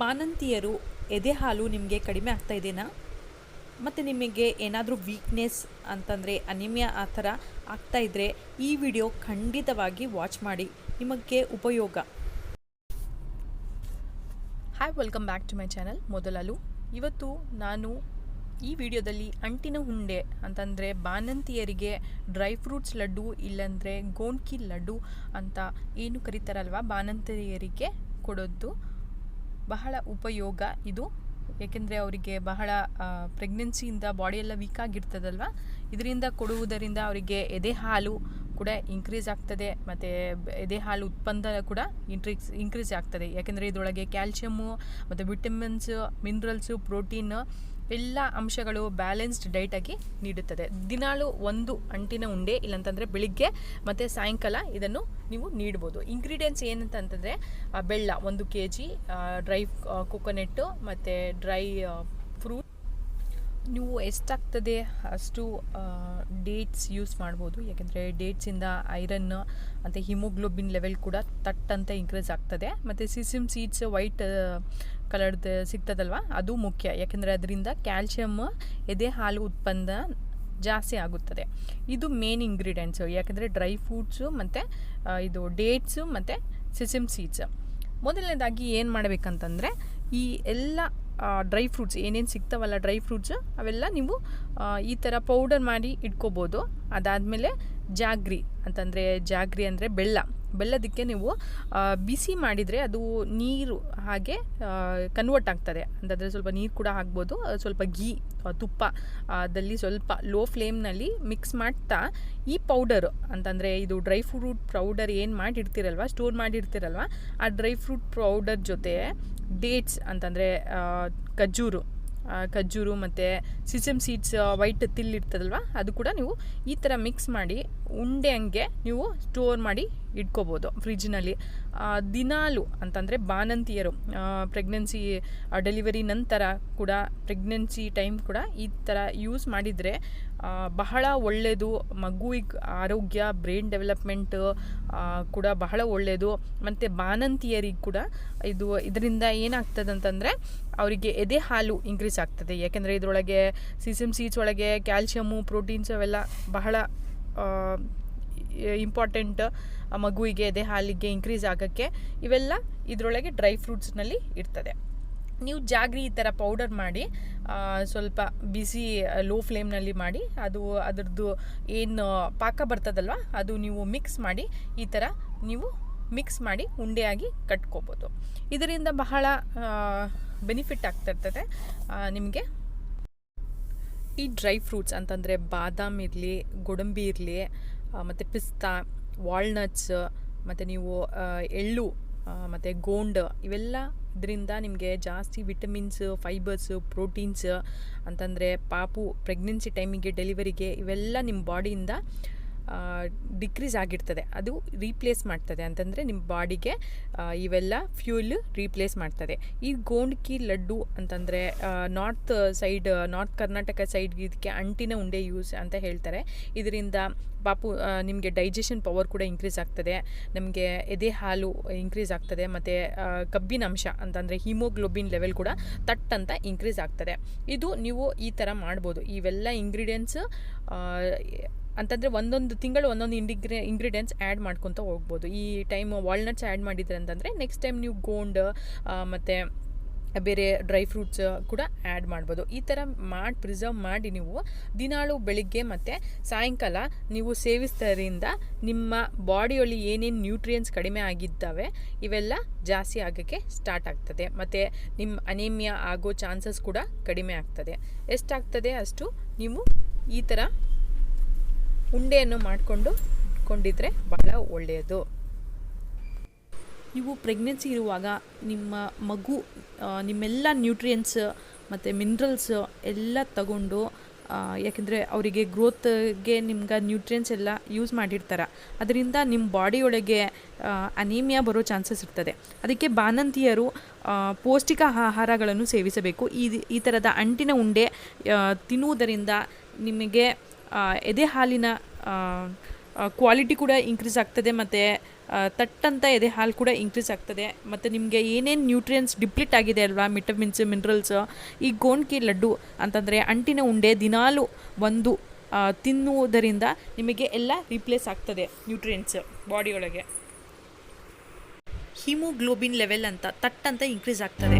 ಬಾಣಂತಿಯರು ಎದೆ ಹಾಲು ನಿಮಗೆ ಕಡಿಮೆ ಆಗ್ತಾ ಇದೆಯಾ ಮತ್ತು ನಿಮಗೆ ಏನಾದರೂ ವೀಕ್ನೆಸ್ ಅಂತಂದರೆ ಅನಿಮಿಯಾ ಆ ಥರ ಆಗ್ತಾ ಇದ್ದರೆ ಈ ವಿಡಿಯೋ ಖಂಡಿತವಾಗಿ ವಾಚ್ ಮಾಡಿ. ನಿಮಗೆ ಉಪಯೋಗ. Hi welcome back to my channel ಮೊದಲಲು ಇವತ್ತು ನಾನು ಈ ವಿಡಿಯೋದಲ್ಲಿ ಅಂಟಿನ ಹುಂಡೆ ಅಂತಂದರೆ ಬಾನಂತಿಯರಿಗೆ ಡ್ರೈ ಫ್ರೂಟ್ಸ್ ಲಡ್ಡು ಇಲ್ಲಾಂದರೆ ಗೋಣ್ಕಿ ಲಡ್ಡು ಅಂತ ಏನು ಕರೀತಾರಲ್ವ? ಬಾಣಂತಿಯರಿಗೆ ಕೊಡೋದು. ಬಹಳ ಉಪಯೋಗ ಇದು. ಏಕೆಂದರೆ ಅವರಿಗೆ ಬಹಳ ಪ್ರೆಗ್ನೆನ್ಸಿಯಿಂದ ಬಾಡಿಯೆಲ್ಲ ವೀಕ್ ಆಗಿರ್ತದಲ್ವ? ಇದರಿಂದ ಕೊಡುವುದರಿಂದ ಅವರಿಗೆ ಎದೆ ಹಾಲು ಕೂಡ ಇನ್ಕ್ರೀಸ್ ಆಗ್ತದೆ, ಮತ್ತು ಎದೆ ಹಾಲು ಉತ್ಪನ್ನ ಕೂಡ ಇಂಟ್ರೀಸ್ ಇನ್ಕ್ರೀಸ್ ಆಗ್ತದೆ. ಯಾಕೆಂದರೆ ಇದರೊಳಗೆ ಕ್ಯಾಲ್ಶಿಯಮ್ಮು ಮತ್ತು ವಿಟಮಿನ್ಸ್ ಮಿನರಲ್ಸು ಪ್ರೋಟೀನ್ ಎಲ್ಲ ಅಂಶಗಳು ಬ್ಯಾಲೆನ್ಸ್ಡ್ ಡೈಟಾಗಿ ನೀಡುತ್ತದೆ. ದಿನಾಳು ಒಂದು ಅಂಟಿನ ಉಂಡೆ, ಇಲ್ಲಂತಂದರೆ ಬೆಳಿಗ್ಗೆ ಮತ್ತು ಸಾಯಂಕಾಲ ಇದನ್ನು ನೀವು ನೀಡ್ಬೋದು. ಇಂಗ್ರೀಡಿಯೆಂಟ್ಸ್ ಏನಂತಂತಂದರೆ ಬೆಳ್ಳ ಒಂದು ಕೆ ಜಿ ಡ್ರೈ ಕೊಕೊನೆಟ್ಟು ಮತ್ತು ಡ್ರೈ ಫ್ರೂಟ್ ನೀವು ಎಷ್ಟಾಗ್ತದೆ ಅಷ್ಟು ಡೇಟ್ಸ್ ಯೂಸ್ ಮಾಡ್ಬೋದು. ಯಾಕೆಂದರೆ ಡೇಟ್ಸಿಂದ ಐರನ್ ಮತ್ತು ಹಿಮೋಗ್ಲೋಬಿನ್ ಲೆವೆಲ್ ಕೂಡ ತಟ್ ಅಂತ ಇನ್ಕ್ರೀಸ್ ಆಗ್ತದೆ. ಮತ್ತು ಸಿಸಿಮ್ ಸೀಡ್ಸ್ ವೈಟ್ ಕಲರ್ದು ಸಿಗ್ತದಲ್ವ? ಅದು ಮುಖ್ಯ. ಯಾಕೆಂದರೆ ಅದರಿಂದ ಕ್ಯಾಲ್ಶಿಯಮ್ ಎದೆ ಹಾಲು ಉತ್ಪನ್ನ ಜಾಸ್ತಿ ಆಗುತ್ತದೆ. ಇದು ಮೇನ್ ಇಂಗ್ರೀಡಿಯೆಂಟ್ಸು ಯಾಕೆಂದರೆ ಡ್ರೈ ಫ್ರೂಟ್ಸು ಮತ್ತು ಇದು ಡೇಟ್ಸು ಮತ್ತು ಸಿಸಿಮ್ ಸೀಡ್ಸ್ ಮೊದಲನೇದಾಗಿ ಏನು ಮಾಡಬೇಕಂತಂದರೆ, ಈ ಎಲ್ಲ ಡ್ರೈ ಫ್ರೂಟ್ಸ್ ಏನೇನು ಸಿಗ್ತಾವಲ್ಲ ಡ್ರೈ ಫ್ರೂಟ್ಸ್ ಅವೆಲ್ಲ ನೀವು ಈ ಥರ ಪೌಡರ್ ಮಾಡಿ ಇಟ್ಕೋಬೋದು. ಅದಾದಮೇಲೆ ಜಾಗ್ರಿ ಅಂತಂದರೆ ಜಾಗ್ರಿ ಅಂದರೆ ಬೆಲ್ಲ. ಬೆಲ್ಲದಕ್ಕೆ ನೀವು ಬಿಸಿ ಮಾಡಿದರೆ ಅದು ನೀರು ಹಾಗೆ ಕನ್ವರ್ಟ್ ಆಗ್ತದೆ ಅಂತಂದರೆ ಸ್ವಲ್ಪ ನೀರು ಕೂಡ ಹಾಕ್ಬೋದು. ಸ್ವಲ್ಪ ಘೀ ತುಪ್ಪ ಅದಲ್ಲಿ ದಲ್ಲಿ ಸ್ವಲ್ಪ ಲೋ ಫ್ಲೇಮ್ನಲ್ಲಿ ಮಿಕ್ಸ್ ಮಾಡ್ತಾ, ಈ ಪೌಡರ್ ಅಂತಂದರೆ ಇದು ಡ್ರೈ ಫ್ರೂಟ್ ಪೌಡರ್ ಏನು ಮಾಡಿರ್ತೀರಲ್ವ ಸ್ಟೋರ್ ಮಾಡಿರ್ತೀರಲ್ವ, ಆ ಡ್ರೈ ಫ್ರೂಟ್ ಪೌಡರ್ ಜೊತೆ ಡೇಟ್ಸ್ ಅಂತಂದರೆ ಖಜ್ಜೂರು ಖಜ್ಜೂರು ಮತ್ತು ಸಿಸಮ್ ಸೀಡ್ಸ್ ವೈಟ್ ತಿಲ್ಲಿರ್ತದಲ್ವ ಅದು ಕೂಡ ನೀವು ಈ ಥರ ಮಿಕ್ಸ್ ಮಾಡಿ ಉಂಡೆ ಹಂಗೆ ನೀವು ಸ್ಟೋರ್ ಮಾಡಿ ಇಟ್ಕೋಬೋದು ಫ್ರಿಜ್ನಲ್ಲಿ ದಿನಾಲು ಅಂತಂದರೆ ಬಾನಂತಿಯರು ಪ್ರೆಗ್ನೆನ್ಸಿ ಡೆಲಿವರಿ ನಂತರ ಕೂಡ ಪ್ರೆಗ್ನೆನ್ಸಿ ಟೈಮ್ ಕೂಡ ಈ ಥರ ಯೂಸ್ ಮಾಡಿದರೆ ಬಹಳ ಒಳ್ಳೆಯದು ಮಗುವಿಗೆ ಆರೋಗ್ಯ ಬ್ರೈನ್ ಡೆವಲಪ್ಮೆಂಟ್ ಕೂಡ ಬಹಳ ಒಳ್ಳೆಯದು ಮತ್ತು ಬಾನಂತಿಯರಿಗೆ ಕೂಡ ಇದು, ಇದರಿಂದ ಏನಾಗ್ತದೆ ಅಂತಂದರೆ, ಅವರಿಗೆ ಎದೆ ಹಾಲು ಇನ್ಕ್ರೀಸ್ ಆಗ್ತದೆ. ಯಾಕೆಂದರೆ ಇದರೊಳಗೆ ಸಿಸಿಮ್ ಸೀಡ್ಸ್ ಒಳಗೆ ಕ್ಯಾಲ್ಶಿಯಮು ಪ್ರೋಟೀನ್ಸ್ ಅವೆಲ್ಲ ಬಹಳ ಇಂಪಾರ್ಟೆಂಟ್ ಮಗುವಿಗೆ ಎದೆ ಹಾಲಿಗೆ ಇನ್ಕ್ರೀಸ್ ಆಗೋಕ್ಕೆ ಇವೆಲ್ಲ ಇದರೊಳಗೆ ಡ್ರೈ ಫ್ರೂಟ್ಸ್ನಲ್ಲಿ ಇರ್ತದೆ. ನೀವು ಜಾಗ್ರಿ ಈ ಥರ ಪೌಡರ್ ಮಾಡಿ ಸ್ವಲ್ಪ ಬಿಸಿ ಲೋ ಫ್ಲೇಮ್ನಲ್ಲಿ ಮಾಡಿ, ಅದು ಅದರದ್ದು ಏನು ಪಾಕ ಬರ್ತದಲ್ವ, ಅದು ನೀವು ಮಿಕ್ಸ್ ಮಾಡಿ, ಈ ಥರ ನೀವು ಮಿಕ್ಸ್ ಮಾಡಿ ಉಂಡೆಯಾಗಿ ಕಟ್ಕೋಬೋದು. ಇದರಿಂದ ಬಹಳ ಬೆನಿಫಿಟ್ ಆಗ್ತಿರ್ತದೆ ನಿಮಗೆ. ಈ ಡ್ರೈ ಫ್ರೂಟ್ಸ್ ಅಂತಂದರೆ ಬಾದಾಮ್ ಇರಲಿ, ಗೋಡಂಬಿ ಇರಲಿ ಮತ್ತು ಪಿಸ್ತಾ, ವಾಲ್ನಟ್ಸ್, ಮತ್ತು ನೀವು ಎಳ್ಳು ಮತ್ತು ಗೋಂಡ್, ಇವೆಲ್ಲ ಇದರಿಂದ ನಿಮಗೆ ಜಾಸ್ತಿ ವಿಟಮಿನ್ಸ್, ಫೈಬರ್ಸ್, ಪ್ರೋಟೀನ್ಸ್ ಅಂತಂದರೆ ಪಾಪು ಪ್ರೆಗ್ನೆನ್ಸಿ ಟೈಮಿಗೆ, ಡೆಲಿವರಿಗೆ ಇವೆಲ್ಲ ನಿಮ್ಮ ಬಾಡಿಯಿಂದ ಡಿಕ್ರೀಸ್ ಆಗಿರ್ತದೆ. ಅದು ರೀಪ್ಲೇಸ್ ಮಾಡ್ತದೆ. ಅಂತಂದರೆ ನಿಮ್ಮ ಬಾಡಿಗೆ ಇವೆಲ್ಲ ಫ್ಯೂಲ್ ರೀಪ್ಲೇಸ್ ಮಾಡ್ತದೆ. ಈ ಗೋಂಡ್ಕಿ ಲಡ್ಡು ಅಂತಂದರೆ north side north Karnataka side ಇದಕ್ಕೆ ಅಂಟಿನ ಉಂಡೆ ಯೂಸ್ ಅಂತ ಹೇಳ್ತಾರೆ. ಇದರಿಂದ ಪಾಪು ನಿಮಗೆ ಡೈಜೆಷನ್ ಪವರ್ ಕೂಡ ಇನ್ಕ್ರೀಸ್ ಆಗ್ತದೆ. ನಮಗೆ ಎದೆ ಹಾಲು ಇನ್ಕ್ರೀಸ್ ಆಗ್ತದೆ. ಮತ್ತು ಕಬ್ಬಿನ ಅಂಶ ಅಂತಂದರೆ ಹಿಮೋಗ್ಲೋಬಿನ್ ಲೆವೆಲ್ ಕೂಡ ತಟ್ ಅಂತ ಇನ್ಕ್ರೀಸ್ ಆಗ್ತದೆ. ಇದು ನೀವು ಈ ಥರ ಮಾಡ್ಬೋದು. ಇವೆಲ್ಲ ಇಂಗ್ರೀಡಿಯೆಂಟ್ಸ್ ಅಂತಂದರೆ ಒಂದೊಂದು ತಿಂಗಳು ಒಂದೊಂದು ಇಂಡಿಗ್ರೆ ಇಂಗ್ರೀಡಿಯೆಂಟ್ಸ್ ಆ್ಯಡ್ ಮಾಡ್ಕೊತ ಹೋಗ್ಬೋದು. ಈ ಟೈಮ್ ವಾಲ್ನಟ್ಸ್ ಆ್ಯಡ್ ಮಾಡಿದ್ರೆ ಅಂತಂದರೆ ನೆಕ್ಸ್ಟ್ ಟೈಮ್ ನೀವು ಗೋಂಡ್ ಮತ್ತು ಬೇರೆ ಡ್ರೈ ಫ್ರೂಟ್ಸ್ ಕೂಡ ಆ್ಯಡ್ ಮಾಡ್ಬೋದು. ಈ ಥರ ಮಾಡಿ ಪ್ರಿಸರ್ವ್ ಮಾಡಿ ನೀವು ದಿನಾಳು, ಬೆಳಿಗ್ಗೆ ಮತ್ತು ಸಾಯಂಕಾಲ ನೀವು ಸೇವಿಸ್ತರಿಂದ ನಿಮ್ಮ ಬಾಡಿಯಲ್ಲಿ ಏನೇನು ನ್ಯೂಟ್ರಿಯೆಂಟ್ಸ್ ಕಡಿಮೆ ಆಗಿದ್ದಾವೆ ಇವೆಲ್ಲ ಜಾಸ್ತಿ ಆಗೋಕ್ಕೆ ಸ್ಟಾರ್ಟ್ ಆಗ್ತದೆ. ಮತ್ತು ನಿಮ್ಮ ಅನೇಮಿಯಾ ಆಗೋ ಚಾನ್ಸಸ್ ಕೂಡ ಕಡಿಮೆ ಆಗ್ತದೆ. ಎಷ್ಟಾಗ್ತದೆ ಅಷ್ಟು ನೀವು ಈ ಥರ ಉಂಡೆಯನ್ನು ಮಾಡಿಕೊಂಡು ಇಟ್ಕೊಂಡಿದ್ರೆ ಬಹಳ ಒಳ್ಳೆಯದು. ನೀವು ಪ್ರೆಗ್ನೆನ್ಸಿ ಇರುವಾಗ ನಿಮ್ಮ ಮಗು ನಿಮ್ಮೆಲ್ಲ ನ್ಯೂಟ್ರಿಯೆಂಟ್ಸ್ ಮತ್ತು ಮಿನರಲ್ಸ್ ಎಲ್ಲ ತಗೊಂಡು ಯಾಕೆಂದರೆ ಅವರಿಗೆ ಗ್ರೋತ್ಗೆ ನಿಮ್ಗೆ ನ್ಯೂಟ್ರಿಯೆಂಟ್ಸ್ ಎಲ್ಲ ಯೂಸ್ ಮಾಡಿರ್ತಾರೆ. ಅದರಿಂದ ನಿಮ್ಮ ಬಾಡಿಯೊಳಗೆ ಅನೀಮಿಯಾ ಬರೋ ಚಾನ್ಸಸ್ ಇರ್ತದೆ. ಅದಕ್ಕೆ ಬಾಣಂತಿಯರು ಆ, ಪೌಷ್ಟಿಕ ಆಹಾರಗಳನ್ನು ಸೇವಿಸಬೇಕು. ಈ ಈ ಥರದ ಅಂಟಿನ ಉಂಡೆ ತಿನ್ನುವುದರಿಂದ ನಿಮಗೆ ಎದೆ ಹಾಲಿನ ಕ್ವಾಲಿಟಿ ಕೂಡ ಇನ್ಕ್ರೀಸ್ ಆಗ್ತದೆ ಮತ್ತು ತಟ್ಟಂತ ಎದೆ ಹಾಲು ಕೂಡ ಇನ್ಕ್ರೀಸ್ ಆಗ್ತದೆ. ಮತ್ತು ನಿಮಗೆ ಏನೇನು ನ್ಯೂಟ್ರಿಯೆಂಟ್ಸ್ ಡಿಪ್ಲಿಟ್ ಆಗಿದೆ ಅಲ್ವಾ ವಿಟಮಿನ್ಸ್ ಮಿನರಲ್ಸ್ ಈ ಗೋಣ್ಕಿ ಲಡ್ಡು ಅಂತಂದರೆ ಅಂಟಿನ ಉಂಡೆ ದಿನಾಲು ಒಂದು ತಿನ್ನುವುದರಿಂದ ನಿಮಗೆ ಎಲ್ಲ ರಿಪ್ಲೇಸ್ ಆಗ್ತದೆ ನ್ಯೂಟ್ರಿಯೆಂಟ್ಸ್ ಬಾಡಿಯೊಳಗೆ ಹಿಮೋಗ್ಲೋಬಿನ್ ಲೆವೆಲ್ ಅಂತ, ತಟ್ಟಂತ ಇನ್ಕ್ರೀಸ್ ಆಗ್ತದೆ.